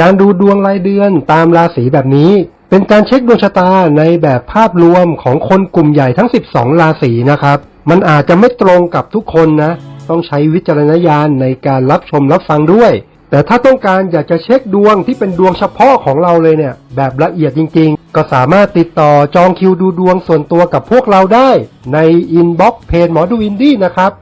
การดูดวงรายเดือนตามราศีแบบนี้ เป็นการเช็คดวงชะตาในแบบภาพรวมของคนกลุ่มใหญ่ทั้ง 12 ราศีนะครับ มันอาจจะไม่ตรงกับทุกคนนะ ต้องใช้วิจารณญาณในการรับชมรับฟังด้วย แต่ถ้าต้องการอยากจะเช็คดวงที่เป็นดวงเฉพาะของเราเลยเนี่ย แบบละเอียดจริง ๆ ก็สามารถติดต่อจองคิวดูดวงส่วนตัวกับพวกเราได้ ในอินบ็อกซ์เพจหมอดูอินดี้นะครับ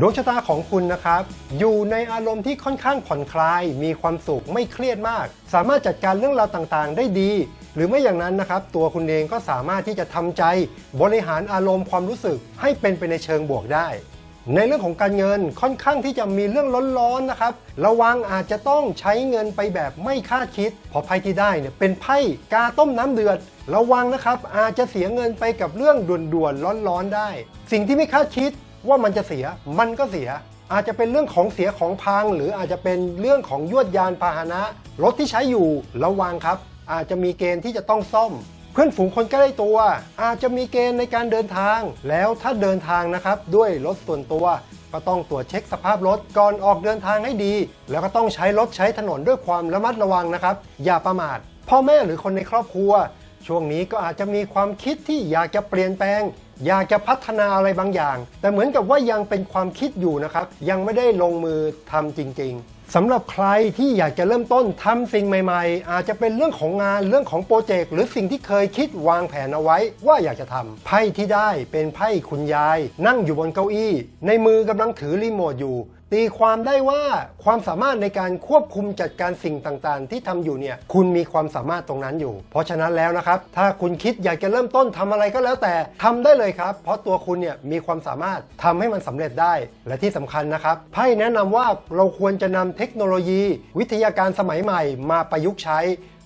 ดวงชะตาของคุณนะครับ อยู่ในอารมณ์ที่ค่อนข้างผ่อนคลาย มีความสุขไม่เครียดมาก สามารถจัดการเรื่องราวต่างๆ ได้ดี หรือไม่อย่างนั้นนะครับ ตัวคุณเองก็สามารถที่จะทำใจ บริหารอารมณ์ความรู้สึกให้เป็นไปในเชิงบวกได้ ในเรื่องของการเงินค่อนข้างที่จะมีเรื่องร้อนๆนะครับ ระวังอาจจะต้องใช้เงินไปแบบไม่คาดคิดเพราะไพ่ที่ได้เนี่ยเป็นไพ่กาต้มน้ำเดือดระวังนะครับอาจจะเสียเงินไปกับเรื่องด่วนๆร้อนๆได้ สิ่งที่ไม่คาดคิด ว่ามันจะเสียมันก็เสีย อาจจะเป็นเรื่องของเสียของพัง หรืออาจจะเป็นเรื่องของยวดยานพาหนะ รถที่ใช้อยู่ระวังครับ อาจจะมีเกณฑ์ที่จะต้องซ่อม เพื่อนฝูงคนใกล้ตัว อาจจะมีเกณฑ์ในการเดินทาง แล้วถ้าเดินทางนะครับด้วยรถส่วนตัว ก็ต้องตรวจเช็คสภาพรถก่อนออกเดินทางให้ดี แล้วก็ต้องใช้รถใช้ถนนด้วยความระมัดระวังนะครับ อย่าประมาท พ่อแม่หรือคนในครอบครัว ช่วงนี้ก็อาจจะมีความคิดที่อยากจะเปลี่ยนแปลง อยากจะพัฒนาอะไรบางอย่าง แต่เหมือนกับว่ายังเป็นความคิดอยู่นะครับ ยังไม่ได้ลงมือทำจริง ๆสำหรับใครที่อยากจะเริ่มต้นทำสิ่งใหม่ๆ อาจจะเป็นเรื่องของงานเรื่องของโปรเจกต์หรือสิ่งที่เคยคิดวางแผนเอาไว้ว่าอยากจะทำไพ่ที่ได้เป็นไพ่คุณยาย นั่งอยู่บนเก้าอี้ ในมือกำลังถือรีโมทอยู่ ตีความได้ว่าความสามารถในการควบคุมจัดการสิ่งต่างๆ ที่ทำอยู่เนี่ยคุณมีความสามารถตรงนั้นอยู่ เพราะฉะนั้นแล้วนะครับ ถ้าคุณคิดอยากจะเริ่มต้นทำอะไรก็แล้วแต่ทำได้เลยครับ เพราะตัวคุณเนี่ยมีความสามารถทำให้มันสำเร็จได้และที่สำคัญนะครับไพ่แนะนำว่าเราควรจะนำเทคโนโลยี วิทยาการสมัยใหม่มาประยุกต์ใช้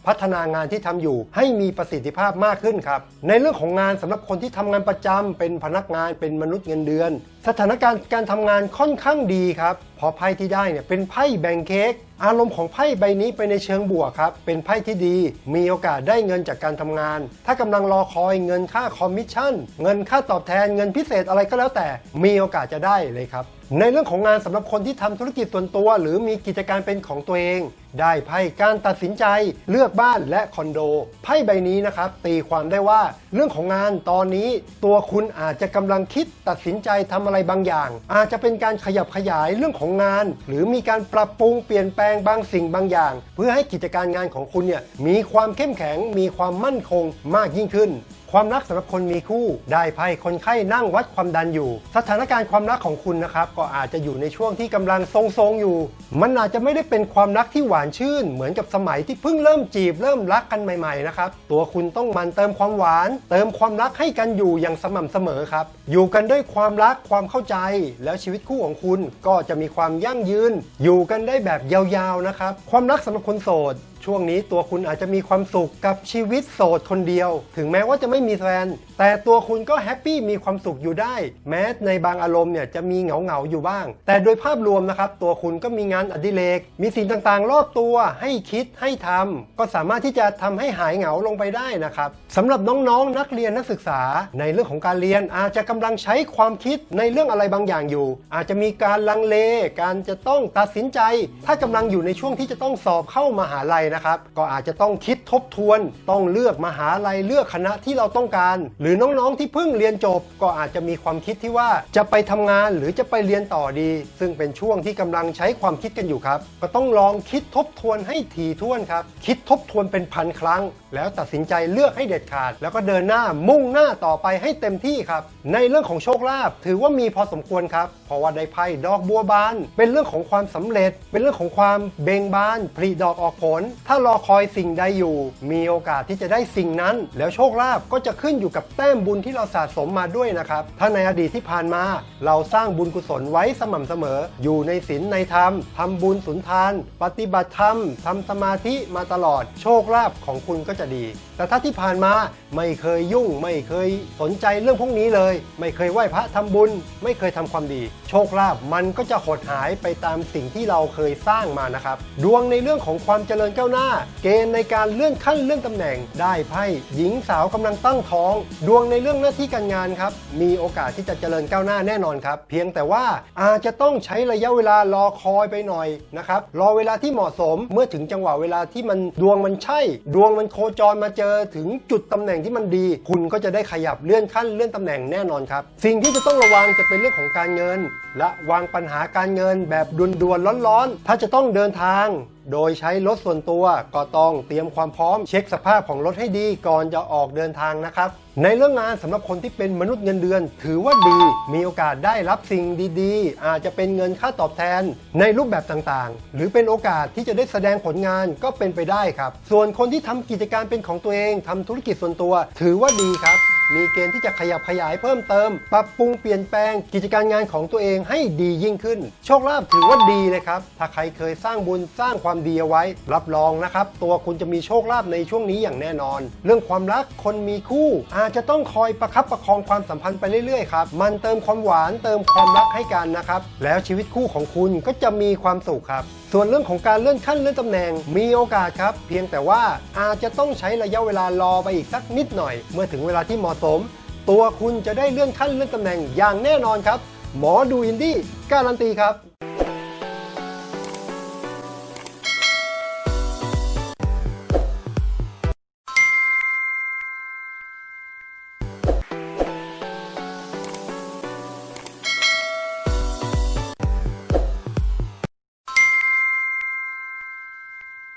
พัฒนางานที่ทำอยู่ให้มีประสิทธิภาพมากขึ้นครับ ในเรื่องของงานสำหรับคนที่ทำงานประจำเป็นพนักงานเป็นมนุษย์เงินเดือน สถานการณ์การทำงานค่อนข้างดีครับ เพอไพ่ที่ได้เนี่ยเป็นไพ่แบ่งเค้กอารมณ์ของไพ่ใบนี้ไปในเชิงบวกครับ เป็นไพ่ที่ดี มีโอกาสได้เงินจากการทำงาน ถ้ากำลังรอคอยเงินค่าคอมมิชชั่น เงินค่าตอบแทนเงินพิเศษอะไรก็แล้วแต่ มีโอกาสจะได้เลยครับ ในเรื่องของงานสำหรับคนที่ทำธุรกิจส่วนตัว หรือมีกิจการเป็นของตัวเอง ได้ไพ่การตัดสินใจ เลือกบ้านและคอนโด ไพ่ใบนี้นะครับตีความได้ว่าเรื่องของงานตอนนี้ ตัวคุณอาจจะกำลังคิดตัดสินใจทำอะไรบางอย่าง อาจจะเป็นการขยับขยายเรื่องของงาน หรือมีการปรับปรุงเปลี่ยนแปลงบางสิ่งบางอย่าง เพื่อให้กิจการงานของคุณเนี่ยมีความเข้มแข็งมีความมั่นคงมากยิ่งขึ้น ความรักสำหรับคนมีคู่ได้ไพ่คนไข้นั่งวัดความดันอยู่ สถานการณ์ความรักของคุณนะครับ ก็อาจจะอยู่ในช่วงที่กำลังทรงๆอยู่ มันอาจจะไม่ได้เป็นความรักที่หวานชื่น เหมือนกับสมัยที่เพิ่งเริ่มจีบเริ่มรักกันใหม่ๆนะครับตัวคุณต้องมันเติมความหวาน เติมความรักให้กันอยู่อย่างสม่ำเสมอครับ อยู่กันด้วยความรักความเข้าใจ แล้วชีวิตคู่ของคุณก็จะมีความยั่งยืน อยู่กันได้แบบยาวๆนะครับความรักสำหรับคนโสด ช่วงนี้ตัวคุณอาจจะมีความสุขกับชีวิตโสดคนเดียว ถึงแม้ว่าจะไม่มีแฟน แต่ตัวคุณก็แฮปปี้มีความสุขอยู่ได้ แม้ในบางอารมณ์เนี่ยจะมีเหงาเหงาอยู่บ้าง แต่โดยภาพรวมนะครับ ตัวคุณก็มีงานอดิเรก มีสิ่งต่างๆ รอบตัว ให้คิดให้ทำก็สามารถที่จะทำให้หายเหงาลงไปได้นะครับสำหรับน้องๆนักเรียนนักศึกษา ในเรื่องของการเรียนอาจจะกำลังใช้ความคิดในเรื่องอะไรบางอย่างอยู่ อาจจะมีการลังเล การจะต้องตัดสินใจ ถ้ากำลังอยู่ในช่วงที่จะต้องสอบเข้ามหาลัยนะครับ ก็อาจจะต้องคิดทบทวน ต้องเลือกมหาลัยเลือกคณะที่เราต้องการ หรือน้องๆที่เพิ่งเรียนจบก็อาจจะมีความคิดที่ว่าจะไปทำงานหรือจะไปเรียนต่อดี ซึ่งเป็นช่วงที่กำลังใช้ความคิดกันอยู่ครับ ก็ต้องลองคิดทบทวนให้ถี่ถ้วนครับ คิดทบทวนเป็นพันครั้ง แล้วตัดสินใจเลือกให้เด็ดขาด แล้วก็เดินหน้ามุ่งหน้าต่อไปให้เต็มที่ครับ ในเรื่องของโชคลาภถือว่ามีพอสมควรครับ เพราะว่าได้ไพ่ดอกบัวบาน เป็นเรื่องของความสำเร็จ เป็นเรื่องของความเบ่งบานผลิดอกออกผล ถ้ารอคอยสิ่งใดอยู่ มีโอกาสที่จะได้สิ่งนั้น แล้วโชคลาภก็จะขึ้นอยู่กับแต้มบุญที่เราสะสมมาด้วยนะครับ ถ้าในอดีตที่ผ่านมา เราสร้างบุญกุศลไว้สม่ำเสมอ อยู่ในศีลในธรรมทำบุญสุนทาน ปฏิบัติธรรมทำสมาธิมาตลอด โชคลาภของคุณก็จะดี แต่ถ้าที่ผ่านมาไม่เคยยุ่ง ไม่เคยสนใจเรื่องพวกนี้เลย ไม่เคยไหว้พระทำบุญ ไม่เคยทำความดี โชคลาภมันก็จะหดหายไปตามสิ่งที่เราเคยสร้างมานะครับ ดวงในเรื่องของความเจริญก้าวหน้า เกณฑ์ในการเลื่อนขั้นเลื่อนตำแหน่งได้ไพ่หญิงสาวกำลังตั้ตั้งท้อง ดวงในเรื่องหน้าที่การงานครับ มีโอกาสที่จะเจริญก้าวหน้าแน่นอนครับ เพียงแต่ว่าอาจจะต้องใช้ระยะเวลารอคอยไปหน่อยนะครับ รอเวลาที่เหมาะสมเมื่อถึงจังหวะเวลาที่มันดวงมันใช่ ดวงมันโคจรมาเจอถึงจุดตำแหน่งที่มันดี คุณก็จะได้ขยับเลื่อนขั้นเลื่อนตำแหน่งแน่นอนครับ สิ่งที่จะต้องระวังจะเป็นเรื่องของการเงิน และวางปัญหาการเงินแบบด่วนๆร้อนๆ ถ้าจะต้องเดินทางโดยใช้รถส่วนตัวก็ต้องเตรียมความพร้อมเช็คสภาพของรถให้ดีก่อนจะออกเดินทางนะครับ ในเรื่องงานสำหรับคนที่เป็นมนุษย์เงินเดือน ถือว่าดีมีโอกาสได้รับสิ่งดีๆ อาจจะเป็นเงินค่าตอบแทนในรูปแบบต่างๆ หรือเป็นโอกาสที่จะได้แสดงผลงานก็เป็นไปได้ครับ ส่วนคนที่ทำกิจการเป็นของตัวเองทำธุรกิจส่วนตัว ถือว่าดีครับ มีเกณฑ์ที่จะขยับขยายเพิ่มเติม ปรับปรุงเปลี่ยนแปลงกิจการงานของตัวเองให้ดียิ่งขึ้น โชคลาภถือว่าดีเลยครับ ถ้าใครเคยสร้างบุญสร้างความดีเอาไว้ รับรองนะครับ ตัวคุณจะมีโชคลาภในช่วงนี้อย่างแน่นอน เรื่องความรักคนมีคู่ อาจจะต้องคอยประคับประคองความสัมพันธ์ไปเรื่อยๆครับมันเติมความหวานเติมความรักให้กันนะครับแล้วชีวิตคู่ของคุณก็จะมีความสุขครับ ส่วนเรื่องของการเลื่อนขั้นเลื่อนตำแหน่งมีโอกาสครับ เพียงแต่ว่าอาจจะต้องใช้ระยะเวลารอไปอีกสักนิดหน่อย เมื่อถึงเวลาที่เหมาะสม ตัวคุณจะได้เลื่อนขั้นเลื่อนตำแหน่งอย่างแน่นอนครับ หมอดูอินดี้การันตีครับ